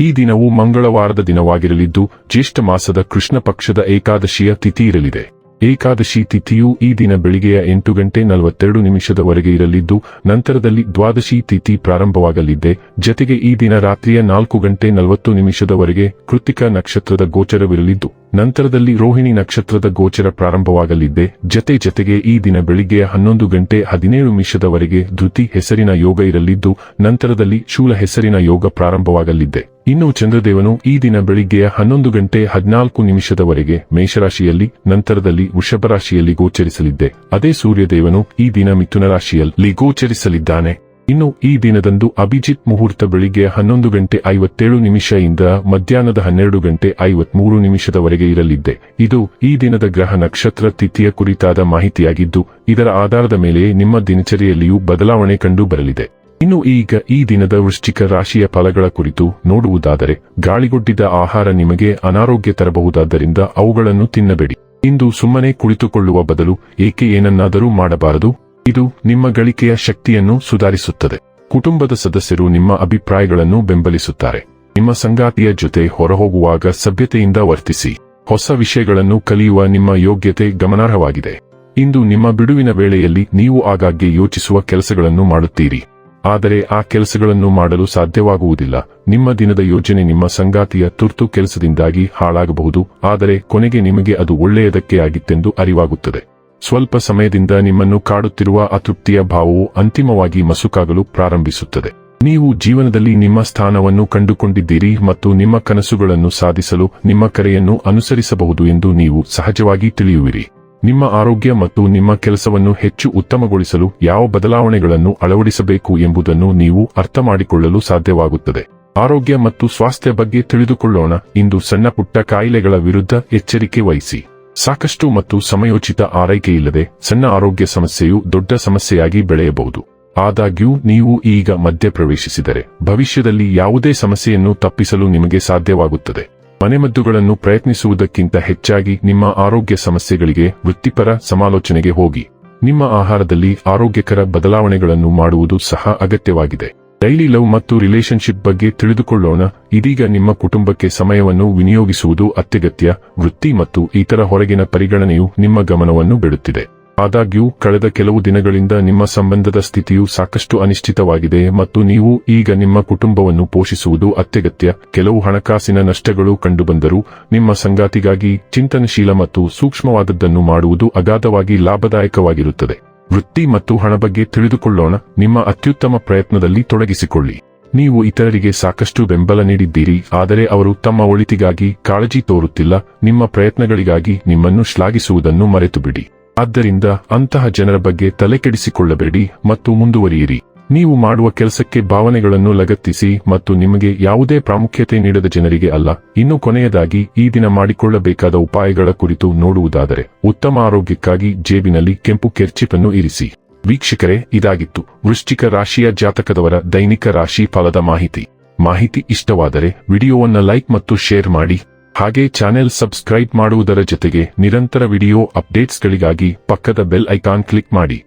ಈ ದಿನವು ಮಂಗಳವಾರದ ದಿನವಾಗಿರಲಿದ್ದು, ಜ್ಯೇಷ್ಠ ಮಾಸದ ಕೃಷ್ಣ ಪಕ್ಷದ ಏಕಾದಶಿಯ ತಿಥಿ ಇರಲಿದೆ. ಏಕಾದಶಿ ತಿಥಿಯು ಈ ದಿನ ಬೆಳಿಗ್ಗೆಯ ಎಂಟು ಗಂಟೆ ನಲವತ್ತೆರಡು ನಿಮಿಷದವರೆಗೆ ಇರಲಿದ್ದು, ನಂತರದಲ್ಲಿ ದ್ವಾದಶಿ ತಿಥಿ ಪ್ರಾರಂಭವಾಗಲಿದೆ. ಜತೆಗೆ ಈ ದಿನ ರಾತ್ರಿಯ ನಾಲ್ಕು ಗಂಟೆ ನಲವತ್ತು ನಿಮಿಷದವರೆಗೆ ಕೃತಿಕ ನಕ್ಷತ್ರದ ಗೋಚರವಿರಲಿದ್ದು ನಂತರದಲ್ಲಿ ರೋಹಿಣಿ ನಕ್ಷತ್ರದ ಗೋಚರ ಪ್ರಾರಂಭವಾಗಲಿದ್ದೆ ಜತೆ ಜತೆಗೆ ಈ ದಿನ ಬೆಳಿಗ್ಗೆಯ ಹನ್ನೊಂದು ಗಂಟೆ ಹದಿನೇಳು ನಿಮಿಷದವರೆಗೆ ಧೃತಿ ಹೆಸರಿನ ಯೋಗ ಇರಲಿದ್ದು, ನಂತರದಲ್ಲಿ ಶೂಲ ಹೆಸರಿನ ಯೋಗ ಪ್ರಾರಂಭವಾಗಲಿದ್ದೆ ಇನ್ನು ಚಂದ್ರದೇವನು ಈ ದಿನ ಬೆಳಿಗ್ಗೆಯ ಹನ್ನೊಂದು ಗಂಟೆ ಹದಿನಾಲ್ಕು ನಿಮಿಷದವರೆಗೆ ಮೇಷರಾಶಿಯಲ್ಲಿ, ನಂತರದಲ್ಲಿ ವೃಷಭ ರಾಶಿಯಲ್ಲಿ ಗೋಚರಿಸಲಿದ್ದೆ ಅದೇ ಸೂರ್ಯದೇವನು ಈ ದಿನ ಮಿಥುನ ರಾಶಿಯಲ್ಲಿ ಗೋಚರಿಸಲಿದ್ದಾನೆ. ಇನ್ನು ಈ ದಿನದಂದು ಅಭಿಜಿತ್ ಮುಹೂರ್ತ ಬೆಳಿಗ್ಗೆ ಹನ್ನೊಂದು ಗಂಟೆ ಐವತ್ತೇಳು ನಿಮಿಷದಿಂದ ಮಧ್ಯಾಹ್ನದ ಹನ್ನೆರಡು ಗಂಟೆ ಐವತ್ಮೂರು ನಿಮಿಷದವರೆಗೆ ಇರಲಿದ್ದೆ. ಇದು ಈ ದಿನದ ಗ್ರಹ ನಕ್ಷತ್ರ ತಿಥಿಯ ಕುರಿತಾದ ಮಾಹಿತಿಯಾಗಿದ್ದು, ಇದರ ಆಧಾರದ ಮೇಲೆ ನಿಮ್ಮ ದಿನಚರಿಯಲ್ಲಿಯೂ ಬದಲಾವಣೆ ಕಂಡು ಬರಲಿದೆ. ಇನ್ನು ಈಗ ಈ ದಿನದ ವೃಶ್ಚಿಕ ರಾಶಿಯ ಫಲಗಳ ಕುರಿತು ನೋಡುವುದಾದರೆ, ಗಾಳಿಗೊಡ್ಡಿದ ಆಹಾರ ನಿಮಗೆ ಅನಾರೋಗ್ಯ ತರಬಹುದಾದ್ದರಿಂದ ಅವುಗಳನ್ನು ತಿನ್ನಬೇಡಿ. ಇಂದು ಸುಮ್ಮನೆ ಕುಳಿತುಕೊಳ್ಳುವ ಬದಲು ಏಕೆ ಏನನ್ನಾದರೂ ಮಾಡಬಾರದು? ಇದು ನಿಮ್ಮ ಗಳಿಕೆಯ ಶಕ್ತಿಯನ್ನು ಸುಧಾರಿಸುತ್ತದೆ. ಕುಟುಂಬದ ಸದಸ್ಯರು ನಿಮ್ಮ ಅಭಿಪ್ರಾಯಗಳನ್ನು ಬೆಂಬಲಿಸುತ್ತಾರೆ. ನಿಮ್ಮ ಸಂಗಾತಿಯ ಜೊತೆ ಹೊರಹೋಗುವಾಗ ಸಭ್ಯತೆಯಿಂದ ವರ್ತಿಸಿ. ಹೊಸ ವಿಷಯಗಳನ್ನು ಕಲಿಯುವ ನಿಮ್ಮ ಯೋಗ್ಯತೆ ಗಮನಾರ್ಹವಾಗಿದೆ. ಇಂದು ನಿಮ್ಮ ಬಿಡುವಿನ ವೇಳೆಯಲ್ಲಿ ನೀವು ಆಗಾಗ್ಗೆ ಯೋಚಿಸುವ ಕೆಲಸಗಳನ್ನು ಮಾಡುತ್ತೀರಿ. ಆದರೆ ಆ ಕೆಲಸಗಳನ್ನು ಮಾಡಲು ಸಾಧ್ಯವಾಗುವುದಿಲ್ಲ. ನಿಮ್ಮ ದಿನದ ಯೋಜನೆ ನಿಮ್ಮ ಸಂಗಾತಿಯ ತುರ್ತು ಕೆಲಸದಿಂದಾಗಿ ಹಾಳಾಗಬಹುದು. ಆದರೆ ಕೊನೆಗೆ ನಿಮಗೆ ಅದು ಒಳ್ಳೆಯದಕ್ಕೆ ಆಗಿತ್ತೆಂದು ಅರಿವಾಗುತ್ತದೆ. ಸ್ವಲ್ಪ ಸಮಯದಿಂದ ನಿಮ್ಮನ್ನು ಕಾಡುತ್ತಿರುವ ಅತೃಪ್ತಿಯ ಭಾವವು ಅಂತಿಮವಾಗಿ ಮಸುಕಾಗಲು ಪ್ರಾರಂಭಿಸುತ್ತದೆ. ನೀವು ಜೀವನದಲ್ಲಿ ನಿಮ್ಮ ಸ್ಥಾನವನ್ನು ಕಂಡುಕೊಂಡಿದ್ದೀರಿ ಮತ್ತು ನಿಮ್ಮ ಕನಸುಗಳನ್ನು ಸಾಧಿಸಲು ನಿಮ್ಮ ಕರೆಯನ್ನು ಅನುಸರಿಸಬಹುದು ಎಂದು ನೀವು ಸಹಜವಾಗಿ ತಿಳಿಯುವಿರಿ. ನಿಮ್ಮ ಆರೋಗ್ಯ ಮತ್ತು ನಿಮ್ಮ ಕೆಲಸವನ್ನು ಹೆಚ್ಚು ಉತ್ತಮಗೊಳಿಸಲು ಯಾವ ಬದಲಾವಣೆಗಳನ್ನು ಅಳವಡಿಸಬೇಕು ಎಂಬುದನ್ನು ನೀವು ಅರ್ಥಮಾಡಿಕೊಳ್ಳಲು ಸಾಧ್ಯವಾಗುತ್ತದೆ. ಆರೋಗ್ಯ ಮತ್ತು ಸ್ವಾಸ್ಥ್ಯ ಬಗ್ಗೆ ತಿಳಿದುಕೊಳ್ಳೋಣ. ಇಂದು ಸಣ್ಣ ಪುಟ್ಟ ಕಾಯಿಲೆಗಳ ವಿರುದ್ಧ ಎಚ್ಚರಿಕೆ ವಹಿಸಿ. ಸಾಕಷ್ಟು ಮತ್ತು ಸಮಯೋಚಿತ ಆರೈಕೆಯಿಲ್ಲದೆ ಸಣ್ಣ ಆರೋಗ್ಯ ಸಮಸ್ಯೆಯು ದೊಡ್ಡ ಸಮಸ್ಯೆಯಾಗಿ ಬೆಳೆಯಬಹುದು. ಆದಾಗ್ಯೂ, ನೀವು ಈಗ ಮಧ್ಯಪ್ರವೇಶಿಸಿದರೆ ಭವಿಷ್ಯದಲ್ಲಿ ಯಾವುದೇ ಸಮಸ್ಯೆಯನ್ನು ತಪ್ಪಿಸಲು ನಿಮಗೆ ಸಾಧ್ಯವಾಗುತ್ತದೆ. ಮನೆಮದ್ದುಗಳನ್ನು ಪ್ರಯತ್ನಿಸುವುದಕ್ಕಿಂತ ಹೆಚ್ಚಾಗಿ ನಿಮ್ಮ ಆರೋಗ್ಯ ಸಮಸ್ಯೆಗಳಿಗೆ ವೃತ್ತಿಪರ ಸಮಾಲೋಚನೆಗೆ ಹೋಗಿ. ನಿಮ್ಮ ಆಹಾರದಲ್ಲಿ ಆರೋಗ್ಯಕರ ಬದಲಾವಣೆಗಳನ್ನು ಮಾಡುವುದು ಸಹ ಅಗತ್ಯವಾಗಿದೆ. ಡೈಲಿ ಲವ್ ಮತ್ತು ರಿಲೇಶನ್ಶಿಪ್ ಬಗ್ಗೆ ತಿಳಿದುಕೊಳ್ಳೋಣ. ಇದೀಗ ನಿಮ್ಮ ಕುಟುಂಬಕ್ಕೆ ಸಮಯವನ್ನು ವಿನಿಯೋಗಿಸುವುದು ಅತ್ಯಗತ್ಯ. ವೃತ್ತಿ ಮತ್ತು ಇತರ ಹೊರಗಿನ ಪರಿಗಣನೆಯು ನಿಮ್ಮ ಗಮನವನ್ನು ಬಿಡುತ್ತಿದೆ. ಆದಾಗ್ಯೂ, ಕಳೆದ ಕೆಲವು ದಿನಗಳಿಂದ ನಿಮ್ಮ ಸಂಬಂಧದ ಸ್ಥಿತಿಯು ಸಾಕಷ್ಟು ಅನಿಶ್ಚಿತವಾಗಿದೆ ಮತ್ತು ನೀವು ಈಗ ನಿಮ್ಮ ಕುಟುಂಬವನ್ನು ಪೋಷಿಸುವುದು ಅತ್ಯಗತ್ಯ. ಕೆಲವು ಹಣಕಾಸಿನ ನಷ್ಟಗಳು ಕಂಡುಬಂದರೂ, ನಿಮ್ಮ ಸಂಗಾತಿಗಾಗಿ ಚಿಂತನಶೀಲ ಮತ್ತು ಸೂಕ್ಷ್ಮವಾದದ್ದನ್ನು ಮಾಡುವುದು ಅಗಾಧವಾಗಿ ಲಾಭದಾಯಕವಾಗಿರುತ್ತದೆ. ವೃತ್ತಿ ಮತ್ತು ಹಣ ಬಗ್ಗೆ ತಿಳಿದುಕೊಳ್ಳೋಣ. ನಿಮ್ಮ ಅತ್ಯುತ್ತಮ ಪ್ರಯತ್ನದಲ್ಲಿ ತೊಡಗಿಸಿಕೊಳ್ಳಿ. ನೀವು ಇತರರಿಗೆ ಸಾಕಷ್ಟು ಬೆಂಬಲ ನೀಡಿದ್ದೀರಿ, ಆದರೆ ಅವರು ತಮ್ಮ ಒಳಿತಿಗಾಗಿ ಕಾಳಜಿ ತೋರುತ್ತಿಲ್ಲ. ನಿಮ್ಮ ಪ್ರಯತ್ನಗಳಿಗಾಗಿ ನಿಮ್ಮನ್ನು ಶ್ಲಾಘಿಸುವುದನ್ನು ಮರೆತುಬಿಡಿ. ಆದ್ದರಿಂದ ಅಂತಹ ಜನರ ಬಗ್ಗೆ ತಲೆಕೆಡಿಸಿಕೊಳ್ಳಬೇಡಿ ಮತ್ತು ಮುಂದುವರಿಯಿರಿ. ನೀವು ಮಾಡುವ ಕೆಲಸಕ್ಕೆ ಭಾವನೆಗಳನ್ನು ಲಗತ್ತಿಸಿ ಮತ್ತು ನಿಮಗೆ ಯಾವುದೇ ಪ್ರಾಮುಖ್ಯತೆ ನೀಡದ ಜನರಿಗೆ ಅಲ್ಲ. ಇನ್ನು ಕೊನೆಯದಾಗಿ, ಈ ದಿನ ಮಾಡಿಕೊಳ್ಳಬೇಕಾದ ಉಪಾಯಗಳ ಕುರಿತು ನೋಡುವುದಾದರೆ, ಉತ್ತಮ ಆರೋಗ್ಯಕ್ಕಾಗಿ ಜೇಬಿನಲ್ಲಿ ಕೆಂಪು ಕೆರ್ಚಿಪನ್ನು ಇರಿಸಿ. ವೀಕ್ಷಕರೇ, ಇದಾಗಿತ್ತು. ವೃಶ್ಚಿಕ ರಾಶಿಯ ಜಾತಕದವರ ದೈನಿಕ ರಾಶಿ ಫಲದ ಮಾಹಿತಿ. ಮಾಹಿತಿ ಇಷ್ಟವಾದರೆ, ವಿಡಿಯೋವನ್ನು ಲೈಕ್ ಮತ್ತು ಶೇರ್ ಮಾಡಿ. ಹಾಗೆ ಚಾನೆಲ್ ಸಬ್ಸ್ಕ್ರೈಬ್ ಮಾಡುವುದರ ಜೊತೆಗೆ ನಿರಂತರ ವಿಡಿಯೋ ಅಪ್ಡೇಟ್ಸ್ಗಳಿಗಾಗಿ ಪಕ್ಕದ ಬೆಲ್ ಐಕಾನ್ ಕ್ಲಿಕ್ ಮಾಡಿ.